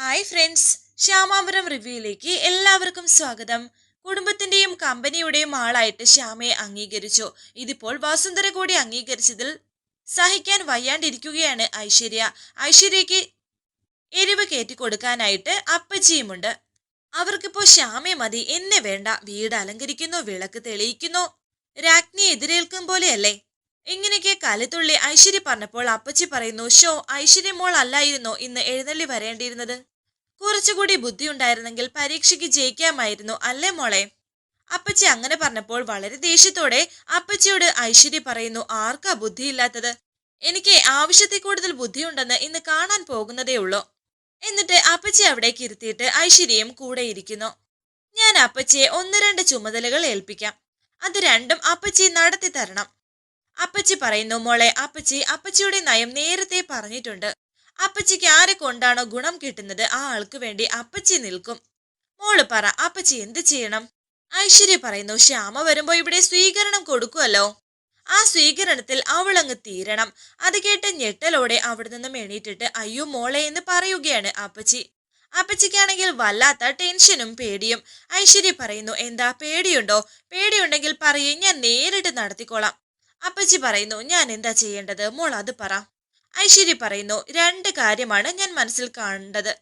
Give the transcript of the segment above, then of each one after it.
Hi friends ശ്യാമാപുരം റിവ്യൂയിലേക്ക് എല്ലാവർക്കും സ്വാഗതം. കുടുംബത്തിന്റെയും കമ്പനിയുടെയും ആളായിട്ട് ശ്യാമയെ അംഗീകരിച്ചു. ഇതിപ്പോൾ വസുന്ധര കൂടി അംഗീകരിച്ചതിൽ സഹിക്കാൻ വയ്യാണ്ടിരിക്കുകയാണ് ഐശ്വര്യ. ഐശ്വര്യയ്ക്ക് എരിവ് കൊടുക്കാനായിട്ട് അപ്പച്ചിയുമുണ്ട്. അവർക്കിപ്പോ ശ്യാമയെ മതി എന്നെ വേണ്ട. വീട് അലങ്കരിക്കുന്നു വിളക്ക് തെളിയിക്കുന്നു. രാജ്ഞിയെ എതിരേൽക്കും പോലെയല്ലേ? ഇങ്ങനെയൊക്കെ കലിത്തുള്ളി ഐശ്വര്യ പറഞ്ഞപ്പോൾ അപ്പച്ചി പറയുന്നു ഷോ ഐശ്വര്യ മോൾ അല്ലായിരുന്നോ ഇന്ന് എഴുന്നള്ളി വരേണ്ടിയിരുന്നത്? കുറച്ചുകൂടി ബുദ്ധി ഉണ്ടായിരുന്നെങ്കിൽ പരീക്ഷയ്ക്ക് ജയിക്കാമായിരുന്നു അല്ലേ മോളെ? അപ്പച്ചി അങ്ങനെ പറഞ്ഞപ്പോൾ വളരെ ദേഷ്യത്തോടെ അപ്പച്ചിയോട് ഐശ്വര്യ പറയുന്നു ആർക്കാ ബുദ്ധിയില്ലാത്തത്? എനിക്ക് ആവശ്യത്തിൽ കൂടുതൽ ബുദ്ധിയുണ്ടെന്ന് ഇന്ന് കാണാൻ പോകുന്നതേ ഉള്ളൂ. എന്നിട്ട് അപ്പച്ചി അവിടേക്ക് ഇരുത്തിയിട്ട് ഐശ്വര്യയും കൂടെ ഇരിക്കുന്നു. ഞാൻ അപ്പച്ചിയെ ഒന്ന് രണ്ട് ചുമതലകൾ ഏൽപ്പിക്കാം. അത് രണ്ടും അപ്പച്ചി നടത്തി തരണം. അപ്പച്ചി പറയുന്നു മോളെ അപ്പച്ചി അപ്പച്ചിയുടെ നയം നേരത്തെ പറഞ്ഞിട്ടുണ്ട്. അപ്പച്ചിക്ക് ആരെ കൊണ്ടാണോ ഗുണം കിട്ടുന്നത്? ആ ആൾക്ക് വേണ്ടി അപ്പച്ചി നിൽക്കും. മോൾ പറ അപ്പച്ചി എന്ത് ചെയ്യണം? ഐശ്വര്യ പറയുന്നു ശ്യാമ വരുമ്പോ ഇവിടെ സ്വീകരണം കൊടുക്കുമല്ലോ ആ സ്വീകരണത്തിൽ അവളങ്ങ് തീരണം. അത് കേട്ട് ഞെട്ടലോടെ അവിടെ നിന്നും എണീറ്റിട്ട് അയ്യോ മോളെ എന്ന് പറയുകയാണ് അപ്പച്ചി. അപ്പച്ചിക്കാണെങ്കിൽ വല്ലാത്ത ടെൻഷനും പേടിയും. ഐശ്വര്യ പറയുന്നു എന്താ പേടിയുണ്ടോ? പേടിയുണ്ടെങ്കിൽ പറയേ ഞാൻ നേരിട്ട് നടത്തിക്കോളാം. അപ്പച്ചി പറയുന്നു ഞാൻ എന്താ ചെയ്യേണ്ടത്? മോൾ അത് പറ. ഐശ്വര്യ പറയുന്നു രണ്ട് കാര്യമാണ് ഞാൻ മനസ്സിൽ കണ്ടത്.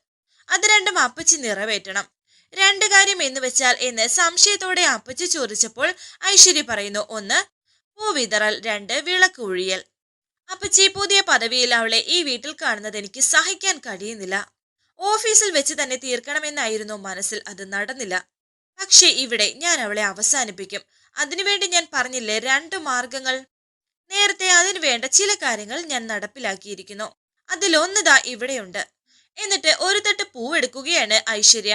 അത് രണ്ടും അപ്പച്ചി നിറവേറ്റണം. രണ്ട് കാര്യം എന്ന് വെച്ചാൽ എന്ന് സംശയത്തോടെ അപ്പച്ചി ചോദിച്ചപ്പോൾ ഐശ്വര്യ പറയുന്നു ഒന്ന് പൂവിതറൽ രണ്ട് വിളക്ക് ഒഴിയൽ അപ്പച്ചി പുതിയ പദവിയിൽ അവളെ ഈ വീട്ടിൽ കാണുന്നത് എനിക്ക് സഹിക്കാൻ കഴിയുന്നില്ല. ഓഫീസിൽ വെച്ച് തന്നെ തീർക്കണമെന്നായിരുന്നു മനസ്സിൽ. അത് നടന്നില്ല. പക്ഷേ ഇവിടെ ഞാൻ അവളെ അവസാനിപ്പിക്കും. അതിനുവേണ്ടി ഞാൻ പറഞ്ഞില്ലേ രണ്ട് മാർഗങ്ങൾ. നേരത്തെ അതിനു വേണ്ട ചില കാര്യങ്ങൾ ഞാൻ നടപ്പിലാക്കിയിരിക്കുന്നു. അതിലൊന്നതാ ഇവിടെയുണ്ട്. എന്നിട്ട് ഒരു തട്ട് പൂവെടുക്കുകയാണ് ഐശ്വര്യ.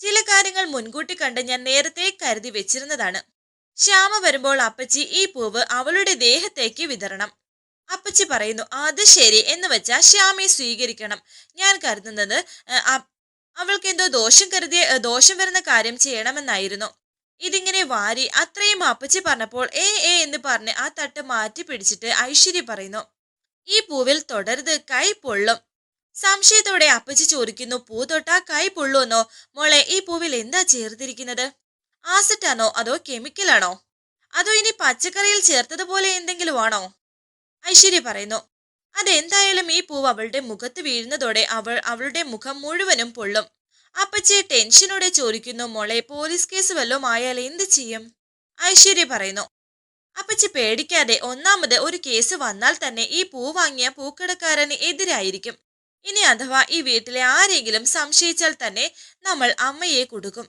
ചില കാര്യങ്ങൾ മുൻകൂട്ടി കണ്ട് ഞാൻ നേരത്തെ കരുതി വെച്ചിരുന്നതാണ്. ശ്യാമ വരുമ്പോൾ അപ്പച്ചി ഈ പൂവ് അവളുടെ ദേഹത്തേക്ക് വിതരണം അപ്പച്ചി പറയുന്നു അത് ശരി എന്ന് വെച്ചാൽ ശ്യാമയെ സ്വീകരിക്കണം. ഞാൻ കരുതുന്നത് അവൾക്ക് എന്തോ ദോഷം കരുതിയ ദോഷം വരുന്ന കാര്യം ചെയ്യണമെന്നായിരുന്നു. ഇതിങ്ങനെ വാരി അത്രയും അപ്പച്ചി പറഞ്ഞപ്പോൾ ഏ ഏ എന്ന് പറഞ്ഞ് ആ തട്ട് മാറ്റി പിടിച്ചിട്ട് ഐശ്വര്യ പറയുന്നു ഈ പൂവിൽ തുടരുത് കൈ പൊള്ളും. സംശയത്തോടെ അപ്പച്ചി ചോദിക്കുന്നു പൂ തൊട്ടാ കൈ പൊള്ളുമെന്നോ? മോളെ ഈ പൂവിൽ എന്താ ചേർത്തിരിക്കുന്നത്? ആസിഡാണോ അതോ കെമിക്കലാണോ അതോ ഇനി പച്ചക്കറിയിൽ ചേർത്തതുപോലെ എന്തെങ്കിലും ആണോ? ഐശ്വര്യ പറയുന്നു അതെന്തായാലും ഈ പൂവ് അവളുടെ മുഖത്ത് വീഴുന്നതോടെ അവൾ അവളുടെ മുഖം മുഴുവനും പൊള്ളും. അപ്പച്ചി ടെൻഷനോടെ ചോദിക്കുന്നു മോളെ പോലീസ് കേസ് വല്ലതും ആയാൽ എന്ത് ചെയ്യും? ഐശ്വര്യ പറയുന്നു അപ്പച്ചി പേടിക്കാതെ ഒന്നാമത് ഒരു കേസ് വന്നാൽ തന്നെ ഈ പൂ വാങ്ങിയ പൂക്കടക്കാരന് എതിരായിരിക്കും. ഇനി അഥവാ ഈ വീട്ടിലെ ആരെങ്കിലും സംശയിച്ചാൽ തന്നെ നമ്മൾ അമ്മയെ കൊടുക്കും.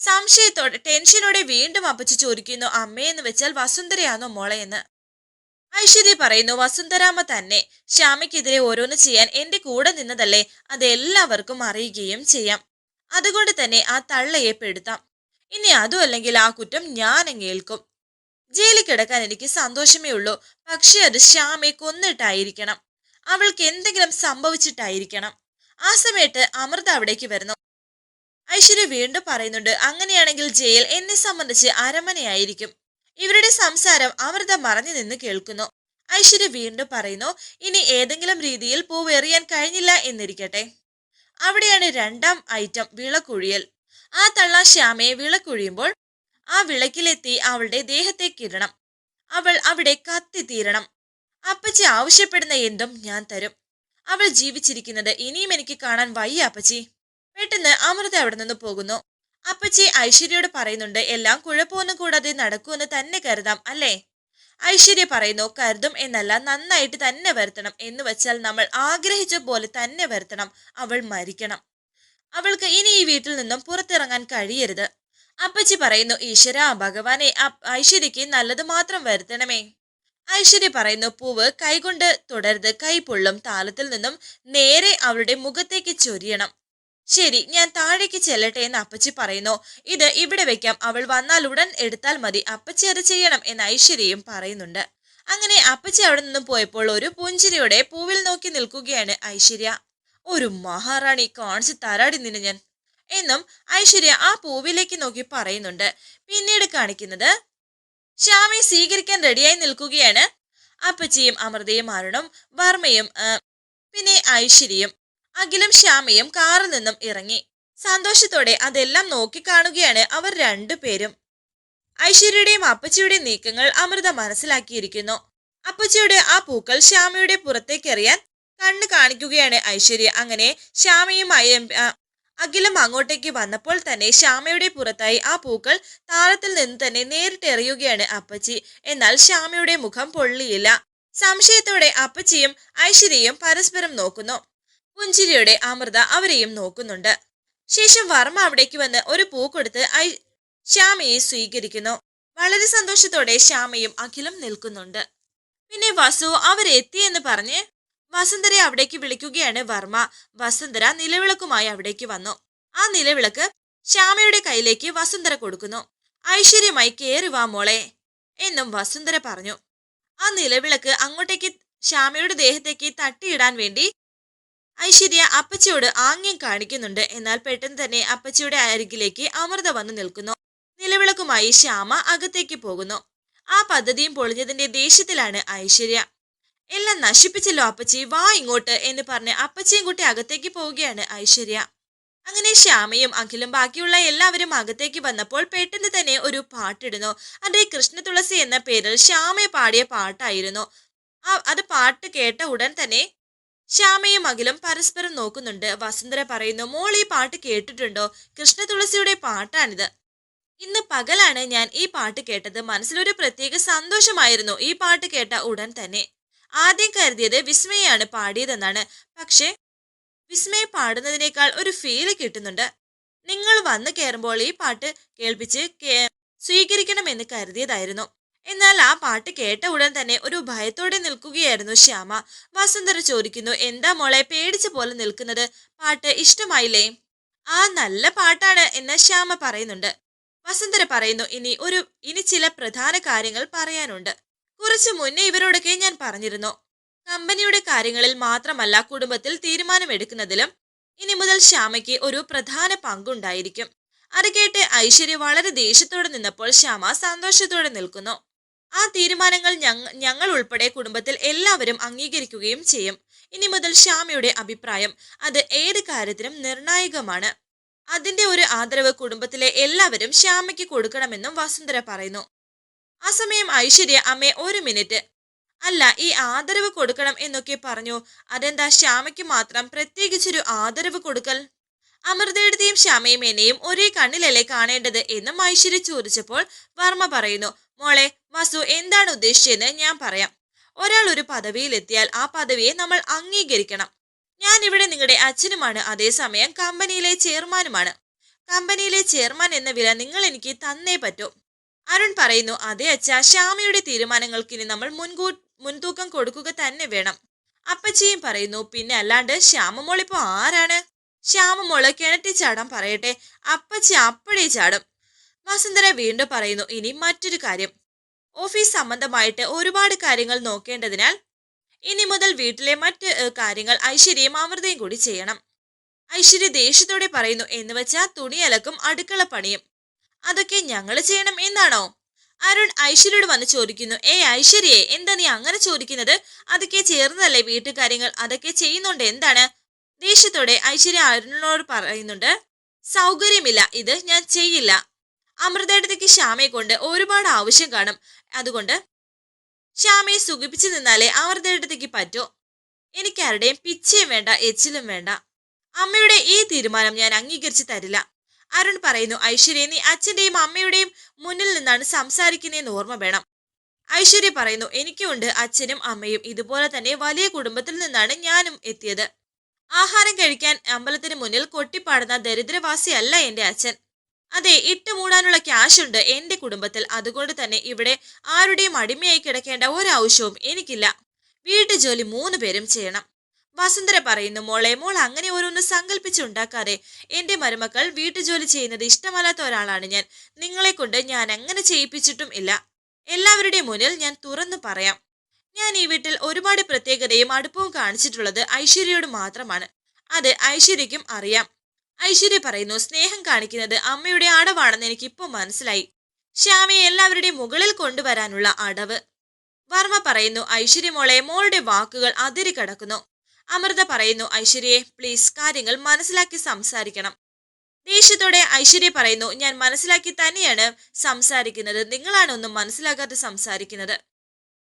സംശയത്തോടെ ടെൻഷനോടെ വീണ്ടും അപ്പച്ചി ചോദിക്കുന്നു അമ്മയെന്ന് വെച്ചാൽ വസുന്ധരയാണോ മോളെ എന്ന് ഐശ്വര്യ പറയുന്നു വസുന്ധരാമ തന്നെ ശ്യാമയ്ക്കെതിരെ ഓരോന്ന് ചെയ്യാൻ എന്റെ കൂടെ നിന്നതല്ലേ അത് എല്ലാവർക്കും അറിയുകയും ചെയ്യാം. അതുകൊണ്ട് തന്നെ ആ തള്ളയെ പെടുത്താം. ഇനി അതും അല്ലെങ്കിൽ ആ കുറ്റം ഞാൻ ഏൽക്കും. ജയിലിൽ കിടക്കാൻ എനിക്ക് സന്തോഷമേ ഉള്ളൂ. പക്ഷേ അത് ശ്യാമയെ കൊന്നിട്ടായിരിക്കണം. അവൾക്ക് എന്തെങ്കിലും സംഭവിച്ചിട്ടായിരിക്കണം. ആ സമയത്ത് അമൃത അവിടേക്ക് വരുന്നു. ഐശ്വര്യ വീണ്ടും പറയുന്നുണ്ട് അങ്ങനെയാണെങ്കിൽ ജയിൽ എന്നെ സംബന്ധിച്ച് അരമനയായിരിക്കും. ഇവരുടെ സംസാരം അമൃത മറഞ്ഞു നിന്ന് കേൾക്കുന്നു. ഐശ്വര്യ വീണ്ടും പറയുന്നു ഇനി ഏതെങ്കിലും രീതിയിൽ പൂവെറിയാൻ കഴിഞ്ഞില്ല എന്നിരിക്കട്ടെ. അവിടെയാണ് രണ്ടാം ഐറ്റം വിളക്കുഴിയൽ. ആ തള്ള ശ്യാമയെ വിളക്കുഴിയുമ്പോൾ ആ വിളക്കിലെത്തി അവളുടെ ദേഹത്തെ കിരണം അവൾ അവിടെ കത്തിത്തീരണം അപ്പച്ചി ആവശ്യപ്പെടുന്ന എന്തും ഞാൻ തരും. അവൾ ജീവിച്ചിരിക്കുന്നത് ഇനിയും എനിക്ക് കാണാൻ വയ്യ അപ്പച്ചി. പെട്ടെന്ന് അമൃത അവിടെ നിന്ന് പോകുന്നു. അപ്പച്ചി ഐശ്വര്യയോട് പറയുന്നുണ്ട് എല്ലാം കുഴപ്പമൊന്നും കൂടാതെ നടക്കുമെന്ന് തന്നെ കരുതാം അല്ലേ? ഐശ്വര്യ പറയുന്നു കരുതും എന്നല്ല നന്നായിട്ട് തന്നെ വരുത്തണം എന്ന് വെച്ചാൽ നമ്മൾ ആഗ്രഹിച്ച പോലെ തന്നെ വരുത്തണം അവൾ മരിക്കണം. അവൾക്ക് ഇനി ഈ വീട്ടിൽ നിന്നും പുറത്തിറങ്ങാൻ കഴിയരുത്. അപ്പച്ചി പറയുന്നു ഈശ്വര ഭഗവാനെ ഐശ്വര്യക്ക് നല്ലത് മാത്രം വരുത്തണമേ. ഐശ്വര്യ പറയുന്നു പൂവ് കൈകൊണ്ട് തുടരുത് കൈ പൊള്ളും താളത്തിൽ നിന്നും നേരെ അവളുടെ മുഖത്തേക്ക് ചൊരിയണം. ശരി ഞാൻ താഴേക്ക് ചെല്ലട്ടെ എന്ന് അപ്പച്ചി പറയുന്നു. ഇത് ഇവിടെ വെക്കാം. അവൾ വന്നാൽ ഉടൻ എടുത്താൽ മതി. അപ്പച്ചി അത് ചെയ്യണം എന്ന് ഐശ്വര്യയും പറയുന്നുണ്ട്. അങ്ങനെ അപ്പച്ചി അവിടെ നിന്നും പോയപ്പോൾ ഒരു പുഞ്ചിരിയോടെ പൂവിൽ നോക്കി നിൽക്കുകയാണ് ഐശ്വര്യ. ഒരു മഹാറാണി കാണിച്ച് തരാടി നിന്നെ ഞാൻ. എന്നും ഐശ്വര്യ ആ പൂവിലേക്ക് നോക്കി പറയുന്നുണ്ട്. പിന്നീട് കാണിക്കുന്നത് ശ്യാമി സ്വീകരിക്കാൻ റെഡിയായി നിൽക്കുകയാണ്. അപ്പച്ചിയും അമൃതയും അരുണും വർമ്മയും പിന്നെ ഐശ്വര്യയും. അഖിലും ശ്യാമയും കാറിൽ നിന്നും ഇറങ്ങി. സന്തോഷത്തോടെ അതെല്ലാം നോക്കിക്കാണുകയാണ് അവർ രണ്ടുപേരും. ഐശ്വര്യയുടെയും അപ്പച്ചിയുടെയും നീക്കങ്ങൾ അമൃത മനസ്സിലാക്കിയിരിക്കുന്നു. അപ്പച്ചിയുടെ ആ പൂക്കൾ ശ്യാമയുടെ പുറത്തേക്കെറിയാൻ കണ്ണ് കാണിക്കുകയാണ് ഐശ്വര്യ. അങ്ങനെ ശ്യാമയും അയ്യം- അഖിലും അങ്ങോട്ടേക്ക് വന്നപ്പോൾ തന്നെ ശ്യാമയുടെ പുറത്തായി ആ പൂക്കൾ താളത്തിൽ നിന്ന് തന്നെ നേരിട്ട് എറിയുകയാണ് അപ്പച്ചി. എന്നാൽ ശ്യാമയുടെ മുഖം പൊള്ളിയില്ല. സംശയത്തോടെ അപ്പച്ചിയും ഐശ്വര്യയും പരസ്പരം നോക്കുന്നു. പുഞ്ചിരിയോടെ അമൃത അവരെയും നോക്കുന്നുണ്ട്. ശേഷം വർമ്മ അവിടേക്ക് വന്ന് ഒരു പൂ കൊടുത്ത് ശ്യാമയെ സ്വീകരിക്കുന്നു. വളരെ സന്തോഷത്തോടെ ശ്യാമയും അഖിലും നിൽക്കുന്നുണ്ട്. പിന്നെ വസു അവരെത്തി എന്ന് പറഞ്ഞ് വസുന്ധരെ അവിടേക്ക് വിളിക്കുകയാണ് വർമ്മ. വസുന്ധര നിലവിളക്കുമായി അവിടേക്ക് വന്നു. ആ നിലവിളക്ക് ശ്യാമയുടെ കയ്യിലേക്ക് വസുന്ധര കൊടുക്കുന്നു. ഐശ്വര്യമായി കയറി വാ മോളെ എന്നും വസുന്ധര പറഞ്ഞു. ആ നിലവിളക്ക് അങ്ങോട്ടേക്ക് ശ്യാമയുടെ ദേഹത്തേക്ക് തട്ടിയിടാൻ വേണ്ടി ഐശ്വര്യ അപ്പച്ചിയോട് ആംഗ്യം കാണിക്കുന്നുണ്ട്. എന്നാൽ പെട്ടെന്ന് തന്നെ അപ്പച്ചിയുടെ അരികിലേക്ക് അമൃത വന്നു നിൽക്കുന്നു. നിലവിളക്കുമായി ശ്യാമ അകത്തേക്ക് പോകുന്നു. ആ പദ്ധതിയും പൊളിഞ്ഞതിന്റെ ദേഷ്യത്തിലാണ് ഐശ്വര്യ എല്ലാം നശിപ്പിച്ചല്ലോ അപ്പച്ചി വാ ഇങ്ങോട്ട് എന്ന് പറഞ്ഞ് അപ്പച്ചിയും കൂട്ടി അകത്തേക്ക് പോവുകയാണ് ഐശ്വര്യ അങ്ങനെ ശ്യാമയും അഖിലും ബാക്കിയുള്ള എല്ലാവരും അകത്തേക്ക് വന്നപ്പോൾ പെട്ടെന്ന് തന്നെ ഒരു പാട്ടിടുന്നു. അത് കൃഷ്ണ തുളസി എന്ന പേരിൽ ശ്യാമയെ പാടിയ പാട്ടായിരുന്നു. അത് പാട്ട് കേട്ട ഉടൻ തന്നെ ശ്യാമയും അഖിലും പരസ്പരം നോക്കുന്നുണ്ട്. വസുന്ധര പറയുന്നു മോൾ ഈ പാട്ട് കേട്ടിട്ടുണ്ടോ? കൃഷ്ണ തുളസിയുടെ പാട്ടാണിത്. ഇന്ന് പകലാണ് ഞാൻ ഈ പാട്ട് കേട്ടത്. മനസ്സിലൊരു പ്രത്യേക സന്തോഷമായിരുന്നു ഈ പാട്ട് കേട്ട ഉടൻ തന്നെ. ആദ്യം കരുതിയത് വിസ്മയാണ് പാടിയതെന്നാണ്. പക്ഷേ വിസ്മയ പാടുന്നതിനേക്കാൾ ഒരു ഫീൽ കിട്ടുന്നുണ്ട്. നിങ്ങൾ വന്നു കയറുമ്പോൾ ഈ പാട്ട് കേൾപ്പിച്ച് സ്വീകരിക്കണമെന്ന് കരുതിയതായിരുന്നു. എന്നാൽ ആ പാട്ട് കേട്ട ഉടൻ തന്നെ ഒരു ഭയത്തോടെ നിൽക്കുകയായിരുന്നു ശ്യാമ. വസുന്ധര ചോദിക്കുന്നു എന്താ മോളെ പേടിച്ച പോലെ നിൽക്കുന്നത്? പാട്ട് ഇഷ്ടമായില്ലേ? ആ നല്ല പാട്ടാണ് എന്ന് ശ്യാമ പറയുന്നുണ്ട്. വസുന്ധര പറയുന്നു ഇനി ഒരു ഇനി ചില പ്രധാന കാര്യങ്ങൾ പറയാനുണ്ട്. കുറച്ചു മുന്നേ ഇവരോടൊക്കെ ഞാൻ പറഞ്ഞിരുന്നു. കമ്പനിയുടെ കാര്യങ്ങളിൽ മാത്രമല്ല കുടുംബത്തിൽ തീരുമാനമെടുക്കുന്നതിലും ഇനി മുതൽ ശ്യാമയ്ക്ക് ഒരു പ്രധാന പങ്കുണ്ടായിരിക്കും. അത് കേട്ട് ഐശ്വര്യ വളരെ ദേഷ്യത്തോടെ നിന്നപ്പോൾ ശ്യാമ സന്തോഷത്തോടെ നിൽക്കുന്നു. ആ തീരുമാനങ്ങൾ ഞങ്ങ ഞങ്ങൾ ഉൾപ്പെടെ കുടുംബത്തിൽ എല്ലാവരും അംഗീകരിക്കുകയും ചെയ്യും. ഇനി മുതൽ ശ്യാമയുടെ അഭിപ്രായം. അത് ഏത് കാര്യത്തിനും നിർണായകമാണ്. അതിന്റെ ഒരു ആദരവ് കുടുംബത്തിലെ എല്ലാവരും ശ്യാമയ്ക്ക് കൊടുക്കണമെന്നും വസുന്ധര പറയുന്നു. ആ സമയം ഐശ്വര്യ അമ്മേ ഒരു മിനിറ്റ്. അല്ല ഈ ആദരവ് കൊടുക്കണം എന്നൊക്കെ പറഞ്ഞു. അതെന്താ ശ്യാമയ്ക്ക് മാത്രം പ്രത്യേകിച്ചൊരു ആദരവ് കൊടുക്കൽ? അമൃതയുടെയും ശ്യാമയും എന്നെയും ഒരേ കണ്ണിലല്ലേ കാണേണ്ടത് എന്നും ഐശ്വര്യ ചോദിച്ചപ്പോൾ വർമ്മ പറയുന്നു. മോളെ വസു എന്താണ് ഉദ്ദേശിച്ചതെന്ന് ഞാൻ പറയാം. ഒരാൾ ഒരു പദവിയിലെത്തിയാൽ ആ പദവിയെ നമ്മൾ അംഗീകരിക്കണം. ഞാൻ ഇവിടെ നിങ്ങളുടെ അച്ഛനുമാണ് അതേസമയം കമ്പനിയിലെ ചെയർമാനുമാണ്. കമ്പനിയിലെ ചെയർമാൻ എന്ന വില നിങ്ങൾ എനിക്ക് തന്നേ പറ്റൂ. അരുൺ പറയുന്നു അതെ അച്ഛ ശ്യാമയുടെ തീരുമാനങ്ങൾക്ക് ഇനി നമ്മൾ മുൻകൂ മുൻതൂക്കം കൊടുക്കുക തന്നെ വേണം. അപ്പച്ചിയും പറയുന്നു പിന്നെ അല്ലാണ്ട് ശ്യാമമോളിപ്പോ ആരാണ്? ശ്യാമമോൾ കിണറ്റി ചാടാൻ പറയട്ടെ അപ്പച്ചി അപ്പഴേ ചാടും. വസുന്ധര വീണ്ടും പറയുന്നു ഇനി മറ്റൊരു കാര്യം. ഓഫീസ് സംബന്ധമായിട്ട് ഒരുപാട് കാര്യങ്ങൾ നോക്കേണ്ടതിനാൽ ഇനി മുതൽ വീട്ടിലെ മറ്റ് കാര്യങ്ങൾ ഐശ്വര്യയും അമൃതയും കൂടി ചെയ്യണം. ഐശ്വര്യ ദേഷ്യത്തോടെ പറയുന്നു എന്ന് വെച്ചാൽ തുണിയലക്കും അടുക്കള പണിയും. അതൊക്കെ ഞങ്ങൾ ചെയ്യണം എന്നാണോ? അരുൺ ഐശ്വര്യയോട് വന്ന് ചോദിക്കുന്നു ഏ ഐശ്വര്യയെ എന്താ നീ അങ്ങനെ ചോദിക്കുന്നത്? അതൊക്കെ ചേർന്നതല്ലേ വീട്ടുകാര്യങ്ങൾ അതൊക്കെ ചെയ്യുന്നുണ്ട് എന്താണ്? ദേഷ്യത്തോടെ ഐശ്വര്യ അരുണിനോട് പറയുന്നുണ്ട് സൗകര്യമില്ല ഇത് ഞാൻ ചെയ്യില്ല. അമൃതയിടത്തേക്ക് ശ്യാമയെ കൊണ്ട് ഒരുപാട് ആവശ്യം കാണും. അതുകൊണ്ട് ശ്യാമയെ സുഖിപ്പിച്ചു നിന്നാലേ അമൃതയിടത്തേക്ക് പറ്റൂ. എനിക്കാരുടെയും പിച്ചയും വേണ്ട എച്ചിലും വേണ്ട. അമ്മയുടെ ഈ തീരുമാനം ഞാൻ അംഗീകരിച്ചു തരില്ല. അരുൺ പറയുന്നു ഐശ്വര്യ നീ അച്ഛന്റെയും അമ്മയുടെയും മുന്നിൽ നിന്നാണ് സംസാരിക്കുന്നതെന്ന് ഓർമ്മ വേണം. ഐശ്വര്യ പറയുന്നു എനിക്കുണ്ട് അച്ഛനും അമ്മയും. ഇതുപോലെ തന്നെ വലിയ കുടുംബത്തിൽ നിന്നാണ് ഞാനും എത്തിയത്. ആഹാരം കഴിക്കാൻ അമ്പലത്തിന് മുന്നിൽ കൊട്ടിപ്പാടുന്ന ദരിദ്രവാസിയല്ല എന്റെ അച്ഛൻ. അതെ ഇട്ട് മൂടാനുള്ള ക്യാഷ് ഉണ്ട്. എന്റെ കുടുംബത്തിൽ അതുകൊണ്ട് തന്നെ ഇവിടെ ആരുടെയും അടിമയായി കിടക്കേണ്ട ഒരാവശ്യവും എനിക്കില്ല. വീട്ടു ജോലി മൂന്ന് പേരും ചെയ്യണം. വസുന്ധര പറയുന്നു മോളെ മോൾ അങ്ങനെ ഓരോന്ന് സങ്കല്പിച്ചുണ്ടാക്കാതെ എന്റെ മരുമക്കൾ വീട്ടുജോലി ചെയ്യുന്നത് ഇഷ്ടമല്ലാത്ത ഒരാളാണ് ഞാൻ. നിങ്ങളെ കൊണ്ട് ഞാൻ അങ്ങനെ ചെയ്യിപ്പിച്ചിട്ടും ഇല്ല. എല്ലാവരുടെയും മുന്നിൽ ഞാൻ തുറന്നു പറയാം. ഞാൻ ഈ വീട്ടിൽ ഒരുപാട് പ്രത്യേകതയും അടുപ്പവും കാണിച്ചിട്ടുള്ളത് ഐശ്വര്യയോട് മാത്രമാണ്. അത് ഐശ്വര്യക്കും അറിയാം. ഐശ്വര്യ പറയുന്നു സ്നേഹം കാണിക്കുന്നത് അമ്മയുടെ അടവാണെന്ന് എനിക്ക് ഇപ്പോൾ മനസ്സിലായി. ശ്യാമയെ എല്ലാവരുടെയും മുകളിൽ കൊണ്ടുവരാനുള്ള അടവ്. വർമ്മ പറയുന്നു ഐശ്വര്യ മോളെ മോളുടെ വാക്കുകൾ അതിരി കടക്കുന്നു. അമൃത പറയുന്നു ഐശ്വര്യയെ പ്ലീസ് കാര്യങ്ങൾ മനസ്സിലാക്കി സംസാരിക്കണം. ദേഷ്യത്തോടെ ഐശ്വര്യ പറയുന്നു ഞാൻ മനസ്സിലാക്കി തന്നെയാണ് സംസാരിക്കുന്നത്. നിങ്ങളാണ് ഒന്നും മനസ്സിലാക്കാതെ സംസാരിക്കുന്നത്.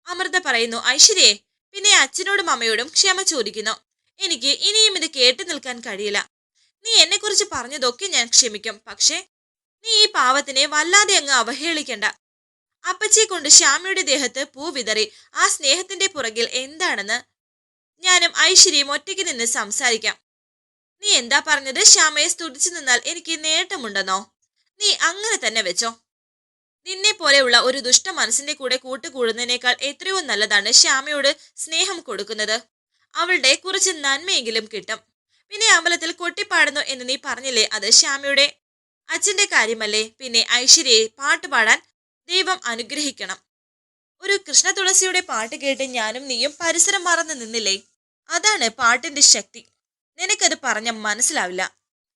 അമൃത പറയുന്നു ഐശ്വര്യയെ പിന്നെ അച്ഛനോടും അമ്മയോടും ക്ഷമ ചോദിക്കുന്നു. എനിക്ക് ഇനിയും ഇത് കേട്ടു നിൽക്കാൻ കഴിയില്ല. നീ എന്നെക്കുറിച്ച് പറഞ്ഞതൊക്കെ ഞാൻ ക്ഷമിക്കും. പക്ഷേ നീ ഈ പാവത്തിനെ വല്ലാതെ അങ്ങ് അവഹേളിക്കണ്ട. അപ്പച്ചെ കൊണ്ട് ശ്യാമയുടെ ദേഹത്ത് പൂ വിതറി ആ സ്നേഹത്തിന്റെ പുറകിൽ എന്താണെന്ന് ഞാനും ഐശ്വര്യയും ഒറ്റയ്ക്ക് നിന്ന് സംസാരിക്കാം. നീ എന്താ പറഞ്ഞത്? ശ്യാമയെ സ്തുതിച്ചു നിന്നാൽ എനിക്ക് നേട്ടമുണ്ടെന്നോ? നീ അങ്ങനെ തന്നെ വെച്ചോ. നിന്നെ പോലെയുള്ള ഒരു ദുഷ്ട മനസ്സിന്റെ കൂടെ കൂട്ടുകൂടുന്നതിനേക്കാൾ എത്രയോ നല്ലതാണ് ശ്യാമയോട് സ്നേഹം കൊടുക്കുന്നത്. അവളുടെ കുറച്ച് നന്മയെങ്കിലും കിട്ടും. പിന്നെ അമ്പലത്തിൽ കൊട്ടിപ്പാടുന്നു എന്ന് നീ പറഞ്ഞില്ലേ? അത് ശ്യാമയുടെ അച്ഛന്റെ കാര്യമല്ലേ? പിന്നെ ഐശ്വര്യയെ പാട്ട് പാടാൻ ദൈവം അനുഗ്രഹിക്കണം. ഒരു കൃഷ്ണ തുളസിയുടെ പാട്ട് കേട്ട് ഞാനും നീയും പരിസരം മറന്നു നിന്നില്ലേ? അതാണ് പാട്ടിന്റെ ശക്തി. നിനക്കത് പറഞ്ഞ മനസ്സിലാവില്ല.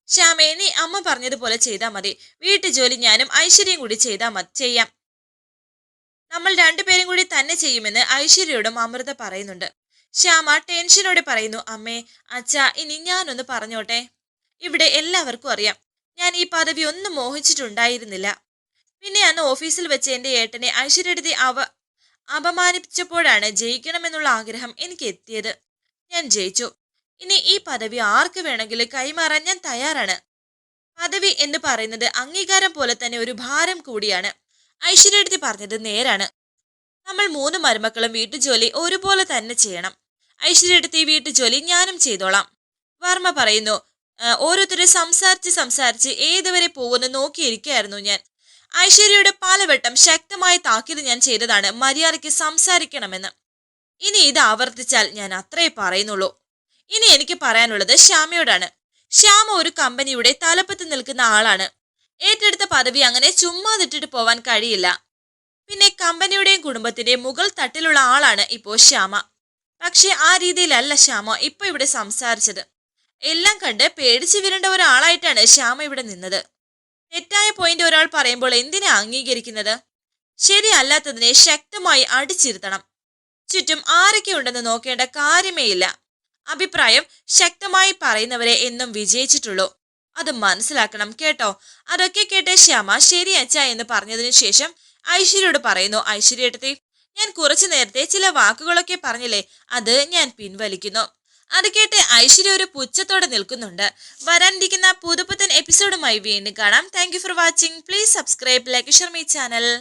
ശ്യാമേ നീ അമ്മ പറഞ്ഞതുപോലെ ചെയ്താൽ മതി. വീട്ടു ജോലി ഞാനും ഐശ്വര്യയും കൂടി ചെയ്താൽ മതി. ചെയ്യാം. നമ്മൾ രണ്ടുപേരും കൂടി തന്നെ ചെയ്യുമെന്ന് ഐശ്വര്യയോടും അമൃത പറയുന്നുണ്ട്. ശ്യാമ ടെൻഷനോടെ പറയുന്നു അമ്മേ അച്ഛാ ഇനി ഞാനൊന്ന് പറഞ്ഞോട്ടെ. ഇവിടെ എല്ലാവർക്കും അറിയാം. ഞാൻ ഈ പദവി ഒന്നും മോഹിച്ചിട്ടുണ്ടായിരുന്നില്ല. പിന്നെ അന്ന് ഓഫീസിൽ വെച്ച് എന്റെ ഏട്ടനെ ഐശ്വര്യടുത്തി അവ അപമാനിച്ചപ്പോഴാണ് ജയിക്കണമെന്നുള്ള ആഗ്രഹം എനിക്ക് എത്തിയത്. ഞാൻ ജയിച്ചു. ഇനി ഈ പദവി ആർക്ക് വേണമെങ്കിലും കൈമാറാൻ ഞാൻ തയ്യാറാണ്. പദവി എന്ന് പറയുന്നത് അംഗീകാരം പോലെ തന്നെ ഒരു ഭാരം കൂടിയാണ്. ഐശ്വര്യടുത്തി പറഞ്ഞത് നേരാണ്. നമ്മൾ മൂന്ന് മരുമക്കളും വീട്ടുജോലി ഒരുപോലെ തന്നെ ചെയ്യണം. ഐശ്വര്യടുത്തി വീട്ടുജോലി ഞാനും ചെയ്തോളാം. വർമ്മ പറയുന്നു ഓരോരുത്തരും സംസാരിച്ച് സംസാരിച്ച് ഏതുവരെ പോകുന്നു നോക്കിയിരിക്കുകയായിരുന്നു ഞാൻ. ഐശ്വര്യയുടെ പലവട്ടം ശക്തമായി താക്കീത് ഞാൻ ചെയ്തതാണ് മര്യാദയ്ക്ക് സംസാരിക്കണമെന്ന്. ഇനി ഇത് ആവർത്തിച്ചാൽ ഞാൻ അത്രേ പറയുന്നുള്ളൂ. ഇനി എനിക്ക് പറയാനുള്ളത് ശ്യാമയോടാണ്. ശ്യാമ ഒരു കമ്പനിയുടെ തലപ്പത്ത് നിൽക്കുന്ന ആളാണ്. ഏറ്റെടുത്ത പദവി അങ്ങനെ ചുമ്മാ ചുമ്മാതിട്ടിട്ട് പോവാൻ കഴിയില്ല. പിന്നെ കമ്പനിയുടെയും കുടുംബത്തിന്റെയും മുകൾ തട്ടിലുള്ള ആളാണ് ഇപ്പോ ശ്യാമ. പക്ഷെ ആ രീതിയിലല്ല ശ്യാമ ഇപ്പൊ ഇവിടെ സംസാരിച്ചത്. എല്ലാം കണ്ട് പേടിച്ചു വിരേണ്ട ഒരാളായിട്ടാണ് ശ്യാമ ഇവിടെ നിന്നത്. തെറ്റായ പോയിന്റ് ഒരാൾ പറയുമ്പോൾ എന്തിനാ അംഗീകരിക്കുന്നത്? ശരിയല്ലാത്തതിനെ ശക്തമായി അടിച്ചിരുത്തണം. ചുറ്റും ആരൊക്കെ ഉണ്ടെന്ന് നോക്കേണ്ട കാര്യമേ ഇല്ല അഭിപ്രായം ശക്തമായി പറയുന്നവരെ എന്നും വിജയിച്ചിട്ടുള്ളൂ. അത് മനസ്സിലാക്കണം കേട്ടോ. അതൊക്കെ കേട്ട് ശ്യാമ ശരി അച്ഛ എന്ന് പറഞ്ഞതിനു ശേഷം ഐശ്വര്യയോട് പറയുന്നു ഐശ്വര്യടുത്തി ഞാൻ കുറച്ചു നേരത്തെ ചില വാക്കുകളൊക്കെ പറഞ്ഞില്ലേ അത് ഞാൻ പിൻവലിക്കുന്നു. അത് കേട്ട് ഐശ്വര്യ ഒരു പുച്ഛത്തോടെ നിൽക്കുന്നുണ്ട്. വരാനിരിക്കുന്ന പുതുപുത്തൻ എപ്പിസോഡുമായി വീണ്ടും കാണാം. Thank for watching please subscribe like Sharmi channel